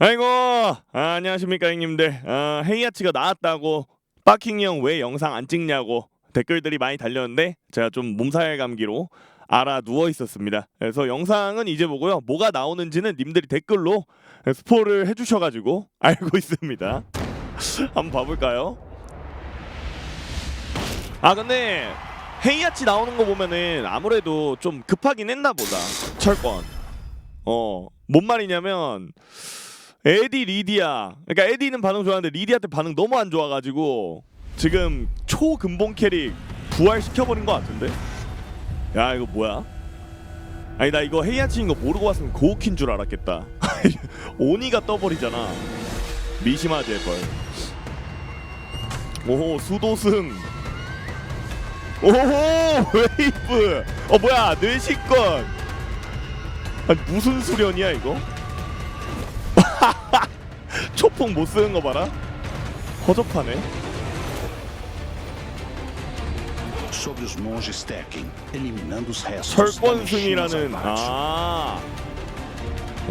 아이고 아, 안녕하십니까 형님들. 아, 헤이아치가 나왔다고 빠킹이 형 왜 영상 안 찍냐고 댓글들이 많이 달렸는데 제가 좀 몸살 감기로 알아 누워 있었습니다. 그래서 영상은 이제 보고요. 뭐가 나오는지는 님들이 댓글로 스포를 해주셔가지고 알고 있습니다. 한번 봐볼까요? 아 근데 헤이아치 나오는 거 보면은 아무래도 좀 급하긴 했나 보다. 철권. 어 뭔 말이냐면 에디 리디아. 그러니까 에디는 반응 좋아하는데 리디아 때 반응 너무 안 좋아가지고 지금 초근본 캐릭 부활시켜버린 것 같은데? 야 이거 뭐야? 아니 나 이거 헤이아치인 거 모르고 왔으면 고우킨 줄 알았겠다. 오니가 떠버리잖아. 미심하지 걸. 오호 수도승. 오호 웨이브. 어 뭐야 뇌식권. 아니 무슨 수련이야 이거 초풍 못 쓰는 거 봐라. 허접하네. 철권승이라는 아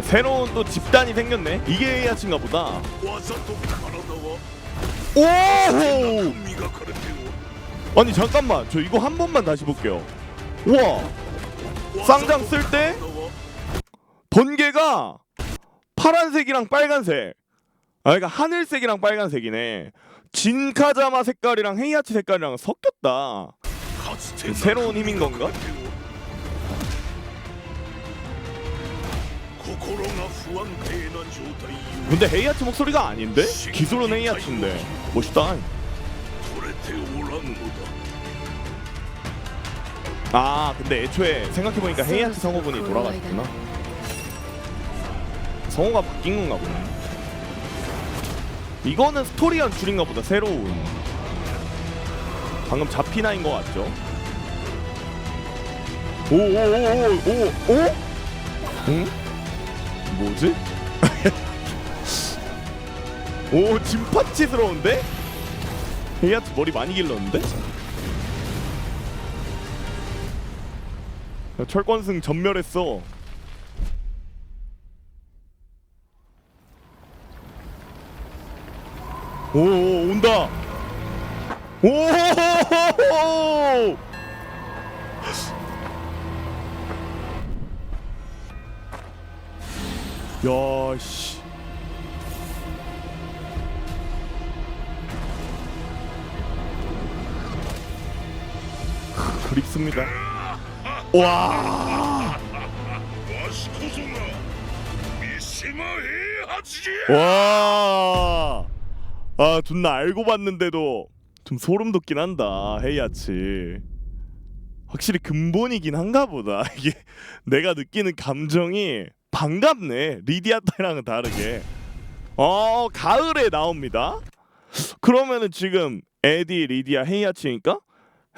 새로운 또 집단이 생겼네. 이게 야친가 보다. 오! 아니 잠깐만 저 이거 한 번만 다시 볼게요. 우와 쌍장 쓸 때 번개가 파란색이랑 빨간색. 아, 그러니까 하늘색이랑 빨간색이네. 진카자마 색깔이랑 헤이아치 색깔이랑 섞였다. 새로운 힘인 건가? 근데 헤이아치 목소리가 아닌데? 기술은 헤이아치인데 멋있다 아 근데 애초에 생각해보니까 헤이아치 성우분이 돌아가셨구나 성우가 바뀐 건가 보네. 이거는 스토리 연출인가 보다 새로운. 방금 잡히나인 것 같죠? 오오오오오 오? 응? 뭐지? 오 진파치스러운데? 헤이아치 머리 많이 길렀는데? 야, 철권승 전멸했어. 오 온다. 오. 야 씨. 그립습니다. 와. 와. 아 존나 알고 봤는데도 좀 소름 돋긴 한다 헤이아치. 확실히 근본이긴 한가 보다. 이게 내가 느끼는 감정이 반갑네. 리디아 때랑은 다르게. 어 가을에 나옵니다. 그러면은 지금 에디, 리디아, 헤이아치니까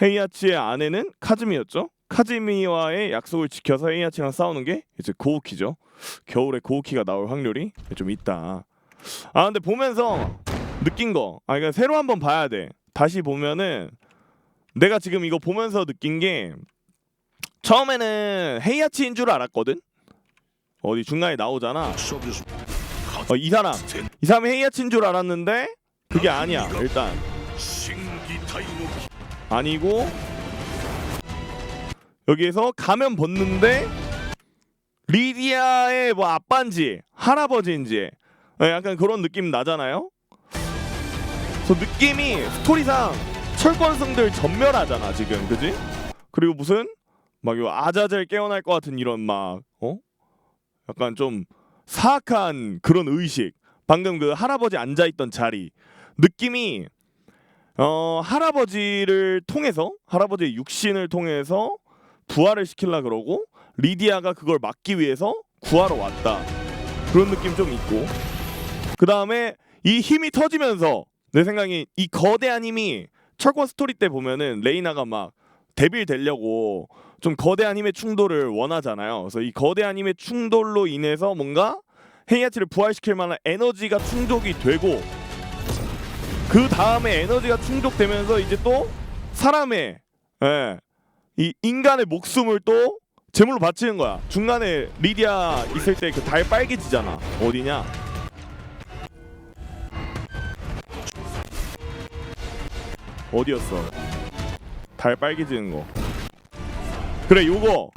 헤이아치의 아내는 카즈미였죠. 카즈미와의 약속을 지켜서 헤이아치랑 싸우는 게 이제 고우키죠. 겨울에 고우키가 나올 확률이 좀 있다. 아 근데 보면서 느낀 거. 아 그러니까 새로 한번 봐야 돼. 다시 보면은 내가 지금 이거 보면서 느낀 게 처음에는 헤이아치인 줄 알았거든. 어디 중간에 나오잖아. 어, 이 사람, 이 사람 헤이아치인 줄 알았는데 그게 아니야. 일단 아니고 여기에서 가면 벗는데 리디아의 뭐 아빠인지 할아버지인지 어, 약간 그런 느낌 나잖아요. 저 느낌이 스토리상 철권승들 전멸하잖아 지금 그지? 그리고 무슨 막 요 아자젤 깨어날 것 같은 이런 막 어? 약간 좀 사악한 그런 의식. 방금 그 할아버지 앉아 있던 자리 느낌이 어 할아버지를 통해서 할아버지의 육신을 통해서 부활을 시킬라 그러고 리디아가 그걸 막기 위해서 구하러 왔다 그런 느낌 좀 있고 그 다음에 이 힘이 터지면서 내 생각이 이 거대한 힘이 철권 스토리 때 보면은 레이나가 막 데빌 되려고 좀 거대한 힘의 충돌을 원하잖아요. 그래서 이 거대한 힘의 충돌로 인해서 뭔가 헤이아치를 부활시킬 만한 에너지가 충족이 되고 그 다음에 에너지가 충족되면서 이제 또 사람의 예, 이 인간의 목숨을 또 제물로 바치는 거야. 중간에 리디아 있을 때 그 달 빨개지잖아. 어디냐? 어디였어? 달 빨개지는 거. 그래 요거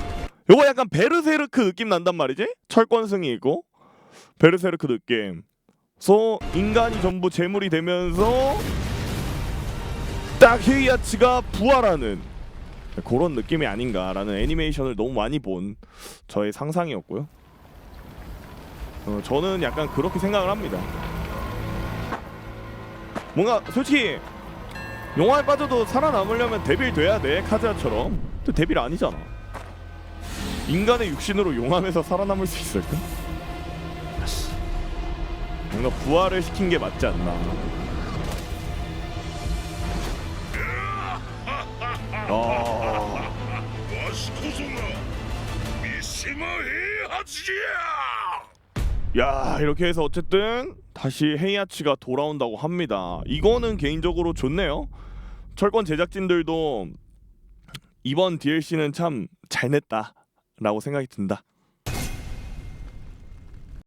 요거 약간 베르세르크 느낌 난단 말이지? 철권승이 있고 베르세르크 느낌. 그래서 인간이 전부 재물이 되면서 딱 헤이아츠가 부활하는 그런 느낌이 아닌가라는 애니메이션을 너무 많이 본 저의 상상이었고요. 어, 저는 약간 그렇게 생각을 합니다. 뭔가 솔직히 용화에 빠져도 살아남으려면 데빌 돼야 돼 카즈야처럼. 근데 데빌 아니잖아. 인간의 육신으로 용암에서 살아남을 수 있을까? 뭔가 부활을 시킨 게 맞지 않나. 아, わしこそが三島平八じゃ 야 이렇게 해서 어쨌든 다시 헤이아치가 돌아온다고 합니다. 이거는 개인적으로 좋네요. 철권 제작진들도 이번 DLC는 참 잘 냈다라고 생각이 든다.